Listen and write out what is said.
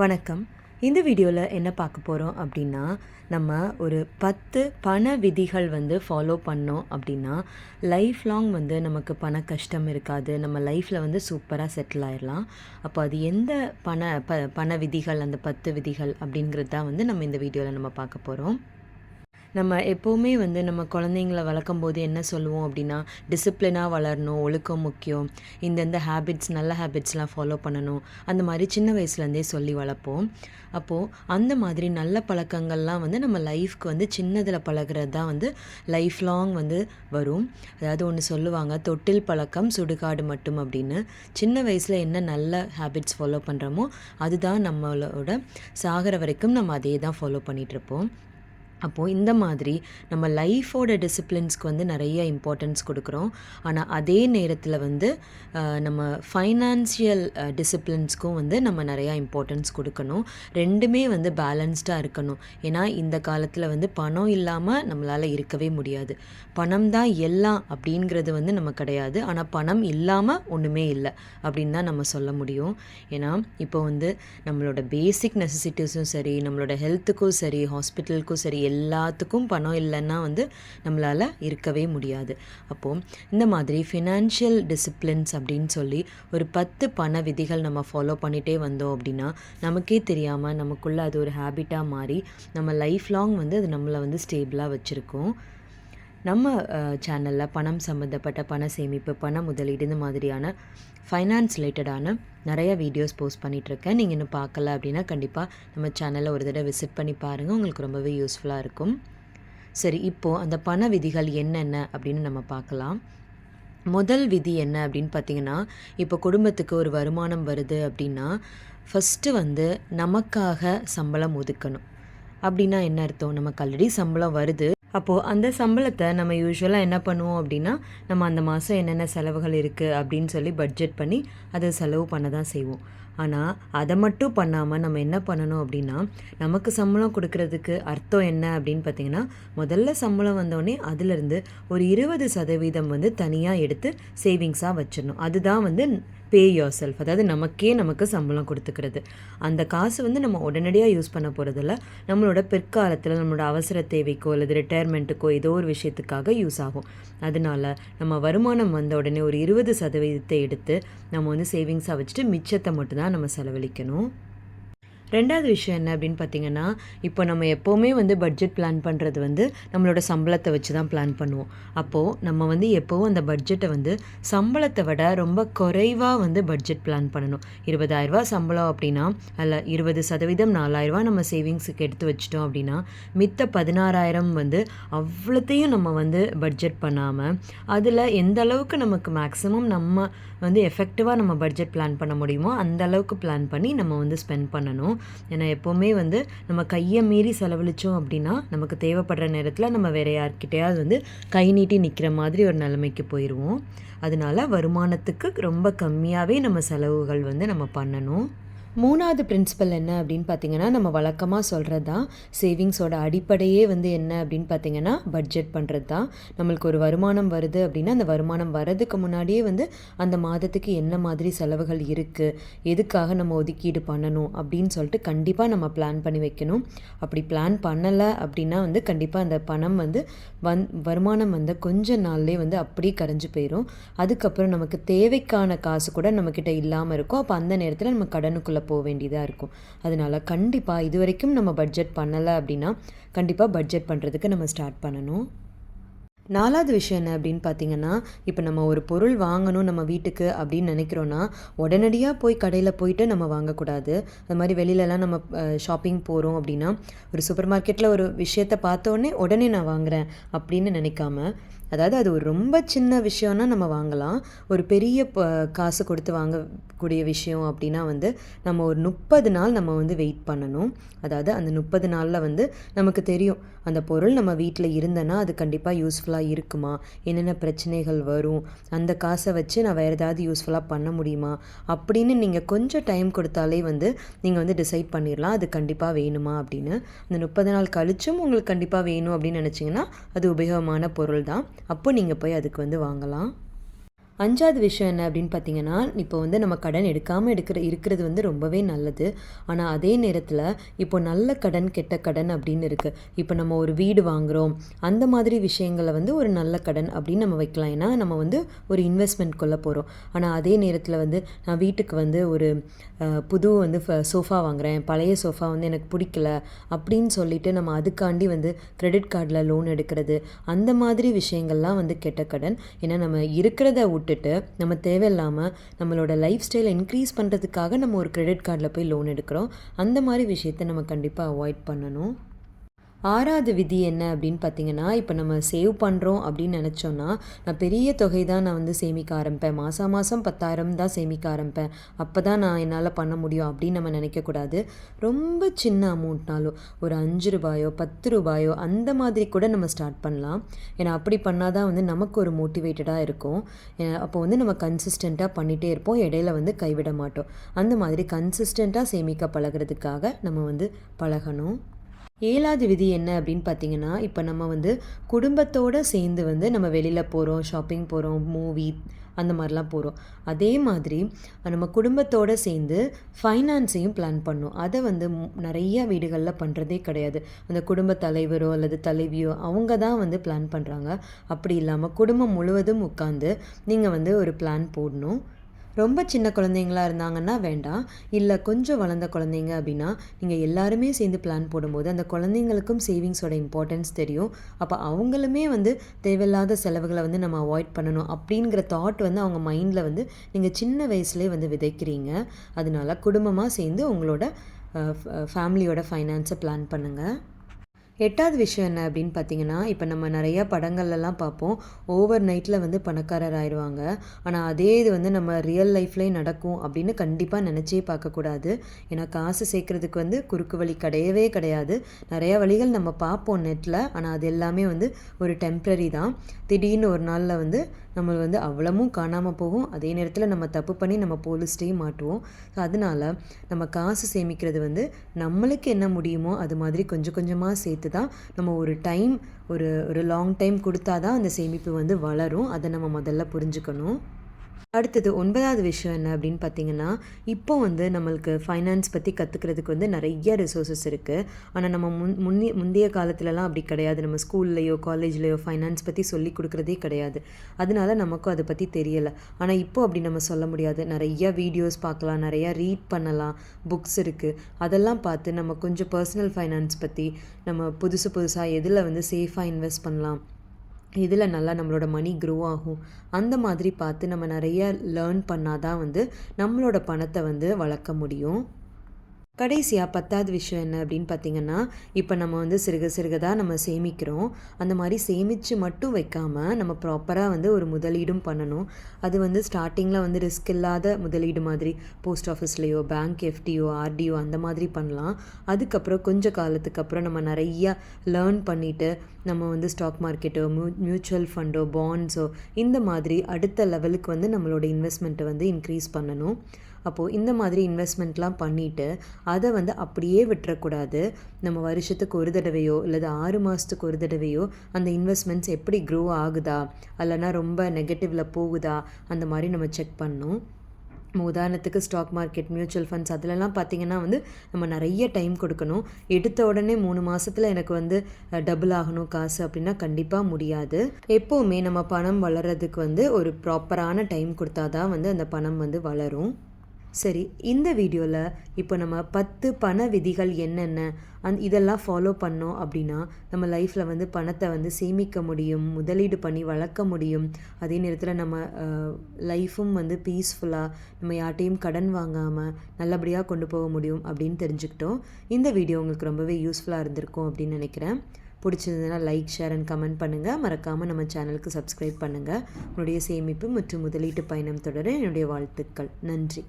வணக்கம். இந்த வீடியோவில் என்ன பார்க்க போகிறோம் அப்படின்னா நம்ம ஒரு பத்து பண விதிகள் வந்து ஃபாலோ பண்ணோம் அப்படின்னா லைஃப் லாங் வந்து நமக்கு பண கஷ்டம் இருக்காது. நம்ம லைஃப்பில் வந்து சூப்பராக செட்டில் ஆயிடலாம் அப்போ அது எந்த பண ப பண விதிகள் அந்த பத்து விதிகள் அப்படிங்கிறது தான் வந்து நம்ம இந்த வீடியோவில் நம்ம பார்க்க போகிறோம் நம்ம எப்போவுமே வந்து நம்ம குழந்தைங்கள வளர்க்கும் போது என்ன சொல்லுவோம் அப்படின்னா டிசிப்ளினாக வளரணும் ஒழுக்கம் முக்கியம். இந்தந்த ஹேபிட்ஸ் நல்ல ஹேபிட்ஸ்லாம் ஃபாலோ பண்ணணும். அந்த மாதிரி சின்ன வயசுலேருந்தே சொல்லி வளர்ப்போம். அப்போது அந்த மாதிரி நல்ல பழக்கங்கள்லாம் வந்து நம்ம லைஃப்க்கு வந்து சின்னதில் பழகிறது தான் வந்து லைஃப் லாங் வந்து வரும். அதாவது ஒன்று சொல்லுவாங்க தொட்டில் பழக்கம் சுடுகாடு மட்டும் அப்படின்னு. சின்ன வயசில் என்ன நல்ல ஹேபிட்ஸ் ஃபாலோ பண்ணுறோமோ அதுதான் நம்மளோட சாகிற வரைக்கும் நம்ம அதே தான் ஃபாலோ பண்ணிகிட்ருப்போம் அப்போது இந்த மாதிரி நம்ம லைஃபோட டிசிப்ளின்ஸ்க்கு வந்து நிறைய இம்பார்ட்டன்ஸ் கொடுக்குறோம். ஆனால் அதே நேரத்தில் வந்து நம்ம ஃபைனான்சியல் டிசிப்ளின்ஸ்க்கும் வந்து நம்ம நிறையா இம்பார்ட்டன்ஸ் கொடுக்கணும். ரெண்டுமே வந்து பேலன்ஸ்டாக இருக்கணும். ஏன்னா இந்த காலத்தில் வந்து பணம் இல்லாமல் நம்மளால் இருக்கவே முடியாது. பணம் தான் எல்லாம் அப்படிங்கிறது வந்து நம்ம கிடையாது. ஆனால் பணம் இல்லாமல் ஒன்றுமே இல்லை அப்படின்னு தான் நம்ம சொல்ல முடியும். ஏன்னா இப்போ வந்து நம்மளோட பேசிக் நெசசிட்டிஸும் சரி நம்மளோட ஹெல்த்துக்கும் சரி ஹாஸ்பிட்டலுக்கும் சரி எல்லாத்துக்கும் பணம் இல்லைன்னா வந்து நம்மளால் இருக்கவே முடியாது. அப்போது இந்த மாதிரி ஃபினான்ஷியல் டிசிப்ளின்ஸ் அப்படின்னு சொல்லி ஒரு பத்து பண விதிகள் நம்ம ஃபாலோ பண்ணிகிட்டே வந்தோம் அப்படின்னா நமக்கே தெரியாமல் நமக்குள்ளே அது ஒரு ஹேபிட்டாக மாறி நம்ம லைஃப் லாங் வந்து அது நம்மளை வந்து ஸ்டேபிளாக வச்சுருக்கோம். நம்ம சேனலில் பணம் சம்மந்தப்பட்ட பண சேமிப்பு பண முதலீடு இந்த மாதிரியான ஃபைனான்ஸ் ரிலேட்டடான நிறைய வீடியோஸ் போஸ்ட் பண்ணிகிட்ருக்கேன் நீங்கள் இன்னும் பார்க்கல அப்படின்னா கண்டிப்பாக நம்ம சேனலை ஒரு தடவை விசிட் பண்ணி பாருங்கள் உங்களுக்கு ரொம்பவே யூஸ்ஃபுல்லாக இருக்கும். சரி இப்போது அந்த பண விதிகள் என்னென்ன அப்படின்னு நம்ம பார்க்கலாம். முதல் விதி என்ன அப்படின்னு பார்த்தீங்கன்னா இப்போ குடும்பத்துக்கு ஒரு வருமானம் வருது அப்படின்னா ஃபஸ்ட்டு வந்து நமக்காக சம்பளம் ஒதுக்கணும். அப்படின்னா என்ன அர்த்தம்? நமக்கு ஆல்ரெடி சம்பளம் வருது. அப்போது அந்த சம்பளத்தை நம்ம யூஸ்வலாக என்ன பண்ணுவோம் அப்படின்னா நம்ம அந்த மாதம் என்னென்ன செலவுகள் இருக்குது அப்படின்னு சொல்லி பட்ஜெட் பண்ணி அதை செலவு பண்ண தான் செய்வோம். ஆனால் அதை மட்டும் பண்ணாமல் நம்ம என்ன பண்ணணும் அப்படின்னா நமக்கு சம்பளம் கொடுக்கறதுக்கு அர்த்தம் என்ன அப்படின்னு பார்த்தீங்கன்னா முதல்ல சம்பளம் வந்தோடனே அதுலேருந்து ஒரு இருபது சதவீதம் வந்து தனியாக எடுத்து சேவிங்ஸாக வச்சிடணும். அதுதான் வந்து பே யோர் செல்ஃப் அதாவது நமக்கே நமக்கு சம்பளம் கொடுத்துக்கிறது. அந்த காசு வந்து நம்ம உடனடியாக யூஸ் பண்ண போகிறதில்ல நம்மளோட பிற்காலத்தில் நம்மளோட அவசர தேவைக்கோ அல்லது ரிட்டையர்மெண்ட்டுக்கோ ஏதோ ஒரு விஷயத்துக்காக யூஸ் ஆகும். அதனால நம்ம வருமானம் வந்த உடனே ஒரு இருபது சதவீதத்தை எடுத்து நம்ம வந்து சேவிங்ஸாக வச்சுட்டு மிச்சத்தை மட்டும்தான் நம்ம செலவழிக்கணும். ரெண்டாவது விஷயம் என்ன அப்படின்னு பார்த்தீங்கன்னா இப்போ நம்ம எப்போவுமே வந்து பட்ஜெட் பிளான் பண்ணுறது வந்து நம்மளோட சம்பளத்தை வச்சு தான் பிளான் பண்ணுவோம். அப்போது நம்ம வந்து எப்போவும் அந்த பட்ஜெட்டை வந்து சம்பளத்தை விட ரொம்ப குறைவாக வந்து பட்ஜெட் பிளான் பண்ணணும். இருபதாயிரரூபா சம்பளம் அப்படின்னா அதில் இருபது சதவீதம் நாலாயிரரூபா நம்ம சேவிங்ஸுக்கு எடுத்து வச்சிட்டோம் அப்படின்னா மித்த பதினாறாயிரம் வந்து அவ்வளோத்தையும் நம்ம வந்து பட்ஜெட் பண்ணாமல் அதில் எந்த அளவுக்கு நமக்கு மேக்ஸிமம் நம்ம வந்து எஃபெக்டிவாக நம்ம பட்ஜெட் பிளான் பண்ண முடியுமோ அந்த அளவுக்கு பிளான் பண்ணி நம்ம வந்து ஸ்பெண்ட் பண்ணணும். ஏன்னா எப்போவுமே வந்து நம்ம கையை மீறி செலவழித்தோம் அப்படின்னா நமக்கு தேவைப்படுற நேரத்தில் நம்ம வேற யார்கிட்டயாவது வந்து கை நீட்டி நிற்கிற மாதிரி ஒரு நிலைமைக்கு போயிடுவோம் அதனால வருமானத்துக்கு ரொம்ப கம்மியாகவே நம்ம செலவுகள் வந்து நம்ம பண்ணணும். மூணாவது பிரின்சிபல் என்ன அப்படின்னு பார்த்தீங்கன்னா நம்ம வழக்கமாக சொல்கிறது தான் சேவிங்ஸோட அடிப்படையே வந்து என்ன அப்படின்னு பார்த்தீங்கன்னா பட்ஜெட் பண்ணுறது தான் நம்மளுக்கு ஒரு வருமானம் வருது அப்படின்னா அந்த வருமானம் வரதுக்கு முன்னாடியே வந்து அந்த மாதத்துக்கு என்ன மாதிரி செலவுகள் இருக்குது எதுக்காக நம்ம ஒதுக்கீடு பண்ணணும் அப்படின்னு சொல்லிட்டு கண்டிப்பாக நம்ம பிளான் பண்ணி வைக்கணும். அப்படி பிளான் பண்ணலை அப்படின்னா வந்து கண்டிப்பாக அந்த பணம் வந்து வந் வருமானம் வந்து கொஞ்ச நாள்லேயே வந்து அப்படியே கரைஞ்சு போயிடும் அதுக்கப்புறம் நமக்கு தேவைக்கான காசு கூட நம்மக்கிட்ட இல்லாமல் இருக்கும். அப்போ அந்த நேரத்தில் நம்ம கடனுக்குள்ளே போக வேண்டியதாக இருக்கும். அதனால் கண்டிப்பாக இது வரைக்கும் நம்ம பட்ஜெட் பண்ணலை அப்படின்னா கண்டிப்பாக பட்ஜெட் பண்ணுறதுக்கு நம்ம ஸ்டார்ட் பண்ணணும். நாலாவது விஷயம் என்ன அப்படின்னு பார்த்தீங்கன்னா இப்போ நம்ம ஒரு பொருள் வாங்கணும் நம்ம வீட்டுக்கு அப்படின்னு நினைக்கிறோன்னா உடனடியாக போய் கடையில் போயிட்டு நம்ம வாங்கக்கூடாது. அது மாதிரி வெளியிலலாம் நம்ம ஷாப்பிங் போகிறோம் அப்படின்னா ஒரு சூப்பர் மார்க்கெட்டில் ஒரு விஷயத்தை பார்த்தோன்னே உடனே உடனே நான் வாங்குறேன் அப்படின்னு நினைக்காம அதாவது அது ஒரு ரொம்ப சின்ன விஷயம்னா நம்ம வாங்கலாம். ஒரு பெரிய ப- காசு கொடுத்து வாங்கக்கூடிய விஷயம் அப்படின்னா வந்து நம்ம ஒரு முப்பது நாள் நம்ம வந்து வெயிட் பண்ணணும். அதாவது அந்த முப்பது நாளில் வந்து நமக்கு தெரியும். அந்த பொருள் நம்ம வீட்டில் இருந்தனா அது கண்டிப்பாக யூஸ்ஃபுல்லாக இருக்குமா? என்னென்ன பிரச்சனைகள் வரும்? அந்த காசை வச்சு நான் வேறு ஏதாவது யூஸ்ஃபுல்லாக பண்ண முடியுமா? அப்படின்னு நீங்கள் கொஞ்சம் டைம் கொடுத்தாலே வந்து நீங்கள் வந்து டிசைட் பண்ணிடலாம் அது கண்டிப்பாக வேணுமா அப்படின்னு. அந்த முப்பது நாள் கழிச்சும் உங்களுக்கு கண்டிப்பாக வேணும் அப்படின்னு நினச்சிங்கன்னா அது உபயோகமான பொருள் தான் அப்போ நீங்கள் போய் அதுக்கு வந்து வாங்கலாம். அஞ்சாவது விஷயம் என்ன அப்படின்னு பார்த்தீங்கன்னா இப்போ வந்து நம்ம கடன் எடுக்காமல் எடுக்கிற இருக்கிறது வந்து ரொம்பவே நல்லது. ஆனால் அதே நேரத்தில் இப்போ நல்ல கடன் கெட்ட கடன் அப்படின்னு இருக்குது இப்போ நம்ம ஒரு வீடு வாங்குகிறோம் அந்த மாதிரி விஷயங்களை வந்து ஒரு நல்ல கடன் அப்படின்னு நம்ம வைக்கலாம். ஏன்னா நம்ம வந்து ஒரு இன்வெஸ்ட்மெண்ட் கொள்ள போகிறோம் ஆனால் அதே நேரத்தில் வந்து நான் வீட்டுக்கு வந்து ஒரு புது வந்து சோஃபா வாங்குகிறேன் பழைய சோஃபா வந்து எனக்கு பிடிக்கல அப்படின்னு சொல்லிட்டு நம்ம அதுக்காண்டி வந்து கிரெடிட் கார்டில் லோன் எடுக்கிறது. அந்த மாதிரி விஷயங்கள்லாம் வந்து கெட்ட கடன். ஏன்னா நம்ம இருக்கிறத விட்டுட்டு நம்ம தேவையில்லாமல் நம்மளோட லைஃப் ஸ்டைல் இன்க்ரீஸ் பண்ணுறதுக்காக நம்ம ஒரு கிரெடிட் கார்டில் போய் லோன் எடுக்கிறோம். அந்த மாதிரி விஷயத்தை நம்ம கண்டிப்பாக அவாய்ட் பண்ணணும். ஆறாவது விதி என்ன அப்படின்னு பார்த்தீங்கன்னா இப்போ நம்ம சேவ் பண்ணுறோம் அப்படின்னு நினச்சோன்னா நான் பெரிய தொகை தான் நான் வந்து சேமிக்க ஆரம்பிப்பேன். மாதம் மாதம் பத்தாயிரம் தான் சேமிக்க ஆரம்பிப்பேன். அப்போ தான் நான் என்னால் பண்ண முடியும் அப்படின்னு நம்ம நினைக்கக்கூடாது ரொம்ப சின்ன அமௌண்ட்னாலும் ஒரு அஞ்சு ரூபாயோ பத்து ரூபாயோ அந்த மாதிரி கூட நம்ம ஸ்டார்ட் பண்ணலாம். ஏன்னா அப்படி பண்ணால் தான் வந்து நமக்கு ஒரு மோட்டிவேட்டடாக இருக்கும். அப்போ வந்து நம்ம கன்சிஸ்டண்ட்டாக பண்ணிகிட்டே இருப்போம். இடையில வந்து கைவிட மாட்டோம். அந்த மாதிரி கன்சிஸ்டண்ட்டாக சேமிக்க பழகுறதுக்காக நம்ம வந்து பழகணும். ஏழாவது விதி என்ன அப்படின்னு பார்த்தீங்கன்னா இப்போ நம்ம வந்து குடும்பத்தோடு சேர்ந்து வந்து நம்ம வெளியில் போகிறோம் ஷாப்பிங் போகிறோம் மூவி அந்த மாதிரிலாம் போகிறோம் அதே மாதிரி நம்ம குடும்பத்தோடு சேர்ந்து ஃபைனான்ஸையும் பிளான் பண்ணோம். அதை வந்து நிறைய வீடுகளில் பண்ணுறதே கிடையாது. அந்த குடும்ப தலைவரோ அல்லது தலைவியோ அவங்க தான் வந்து பிளான் பண்ணுறாங்க அப்படி இல்லாமல் குடும்பம் முழுவதும் உட்காந்து நீங்கள் வந்து ஒரு பிளான் போடணும். ரொம்ப சின்ன குழந்தைங்களா இருந்தாங்கன்னா வேண்டாம். இல்லை கொஞ்சம் வளர்ந்த குழந்தைங்க அப்படின்னா நீங்கள் எல்லாருமே சேர்ந்து பிளான் போடும்போது அந்த குழந்தைங்களுக்கும் சேவிங்ஸோட இம்பார்ட்டன்ஸ் தெரியும். அப்போ அவங்களுமே வந்து தேவையில்லாத செலவுகளை வந்து நம்ம அவாய்ட் பண்ணணும் அப்படிங்கிற தாட் வந்து அவங்க மைண்டில் வந்து நீங்கள் சின்ன வயசுலேயே வந்து விதைக்கிறீங்க. அதனால குடும்பமாக சேர்ந்து உங்களோட ஃபேமிலியோட ஃபைனான்ஸை பிளான் பண்ணுங்கள் எட்டாவது விஷயம் என்ன அப்படின்னு பார்த்தீங்கன்னா இப்போ நம்ம நிறையா படங்கள்லாம் பார்ப்போம். ஓவர் நைட்டில் வந்து பணக்காரர் ஆயிடுவாங்க ஆனால் அதே இது வந்து நம்ம ரியல் லைஃப்லேயும் நடக்கும் அப்படின்னு கண்டிப்பாக நினச்சே பார்க்கக்கூடாது ஏன்னா காசு சேர்க்குறதுக்கு வந்து குறுக்கு வழி கிடையவே கிடையாது. நிறைய வழிகள் நம்ம பார்ப்போம் நெட்டில் ஆனால் அது எல்லாமே வந்து ஒரு டெம்ப்ரரி தான். திடீர்னு ஒரு நாளில் வந்து நம்ம வந்து அவ்வளவும் காணாமல் போகும். அதே நேரத்தில் நம்ம தப்பு பண்ணி நம்ம போலீஸ்டையும் மாட்டுவோம் ஸோ அதனால நம்ம காசு சேமிக்கிறது வந்து நம்மளுக்கு என்ன முடியுமோ அது மாதிரி கொஞ்சம் கொஞ்சமாக சேர்த்து தான் நம்ம ஒரு டைம் ஒரு ஒரு லாங் டைம் கொடுத்தா தான் அந்த சேமிப்பு வந்து வளரும். அதை நம்ம முதல்ல புரிஞ்சுக்கணும். அடுத்தது ஒன்பதாவது விஷயம் என்ன அப்படின்னு பார்த்தீங்கன்னா இப்போ வந்து நம்மளுக்கு ஃபைனான்ஸ் பற்றி கற்றுக்கிறதுக்கு வந்து நிறைய ரிசோர்ஸஸ் இருக்குது ஆனால் நம்ம முன் முன்னே முந்தைய காலத்துலலாம் அப்படி கிடையாது. நம்ம ஸ்கூல்லையோ காலேஜ்லேயோ ஃபைனான்ஸ் பற்றி சொல்லி கொடுக்குறதே கிடையாது. அதனால நமக்கும் அதை பற்றி தெரியலை. ஆனால் இப்போ அப்படி நம்ம சொல்ல முடியாது. நிறைய வீடியோஸ் பார்க்கலாம் நிறையா ரீட் பண்ணலாம் புக்ஸ் இருக்குது அதெல்லாம் பார்த்து நம்ம கொஞ்சம் பர்சனல் ஃபைனான்ஸ் பற்றி நம்ம புதுசு புதுசாக எதில் வந்து சேஃபாக இன்வெஸ்ட் பண்ணலாம். இதில் நல்லா நம்மளோட மணி க்ரோ ஆகும். அந்த மாதிரி பார்த்து நம்ம நிறைய லேர்ன் பண்ணால் தான் வந்து நம்மளோட பணத்தை வந்து வளர்க்க முடியும். கடைசியாக பத்தாவது விஷயம் என்ன அப்படின்னு பார்த்தீங்கன்னா இப்போ நம்ம வந்து சிறுக சிறுக தான் நம்ம சேமிக்கிறோம். அந்த மாதிரி சேமித்து மட்டும் வைக்காமல் நம்ம ப்ராப்பராக வந்து ஒரு முதலீடும் பண்ணணும். அது வந்து ஸ்டார்டிங்கில் வந்து ரிஸ்க் இல்லாத முதலீடு மாதிரி போஸ்ட் ஆஃபீஸ்லேயோ பேங்க் எஃப்டியோ ஆர்டிஓ அந்த மாதிரி பண்ணலாம். அதுக்கப்புறம் கொஞ்ச காலத்துக்கு அப்புறம் நம்ம நிறையா லேர்ன் பண்ணிவிட்டு நம்ம வந்து ஸ்டாக் மார்க்கெட்டோ மியூ மியூச்சுவல் ஃபண்டோ பாண்ட்ஸோ இந்த மாதிரி அடுத்த லெவலுக்கு வந்து நம்மளோட இன்வெஸ்ட்மெண்ட்டை வந்து இன்க்ரீஸ் பண்ணணும். அப்போது இந்த மாதிரி இன்வெஸ்ட்மெண்ட்லாம் பண்ணிவிட்டு அதை வந்து அப்படியே விட்டுறக்கூடாது. நம்ம வருஷத்துக்கு ஒரு தடவையோ இல்லது ஆறு மாதத்துக்கு ஒரு தடவையோ அந்த இன்வெஸ்ட்மெண்ட்ஸ் எப்படி க்ரோ ஆகுதா? இல்லைனா ரொம்ப நெகட்டிவில் போகுதா? அந்த மாதிரி நம்ம செக் பண்ணணும். நம்ம உதாரணத்துக்கு ஸ்டாக் மார்க்கெட் மியூச்சுவல் ஃபண்ட்ஸ் அதிலலாம் பார்த்திங்கன்னா வந்து நம்ம நிறைய டைம் கொடுக்கணும். எடுத்த உடனே மூணு மாதத்தில் எனக்கு வந்து டபுள் ஆகணும் காசு அப்படின்னா கண்டிப்பாக முடியாது. எப்போவுமே நம்ம பணம் வளர்கிறதுக்கு வந்து ஒரு ப்ராப்பரான டைம் கொடுத்தா தான் வந்து அந்த பணம் வந்து வளரும். சரி இந்த வீடியோவில் இப்போ நம்ம பத்து பண விதிகள் என்னென்ன அந் இதெல்லாம் ஃபாலோ பண்ணோம் அப்படின்னா நம்ம லைஃப்பில் வந்து பணத்தை வந்து சேமிக்க முடியும் முதலீடு பண்ணி வளர்க்க முடியும். அதே நேரத்தில் நம்ம லைஃப்பும் வந்து பீஸ்ஃபுல்லாக நம்ம யார்ட்டையும் கடன் வாங்காமல் நல்லபடியாக கொண்டு போக முடியும் அப்படின்னு தெரிஞ்சுக்கிட்டோம். இந்த வீடியோ உங்களுக்கு ரொம்பவே யூஸ்ஃபுல்லாக இருந்திருக்கும் அப்படின்னு நினைக்கிறேன். பிடிச்சிருந்ததுன்னா லைக் ஷேர் அண்ட் கமெண்ட் பண்ணுங்கள் மறக்காமல் நம்ம சேனலுக்கு சப்ஸ்கிரைப் பண்ணுங்கள் உங்களுடைய சேமிப்பு மற்றும் முதலீட்டு பயணம் தொடர என்னுடைய வாழ்த்துக்கள். நன்றி.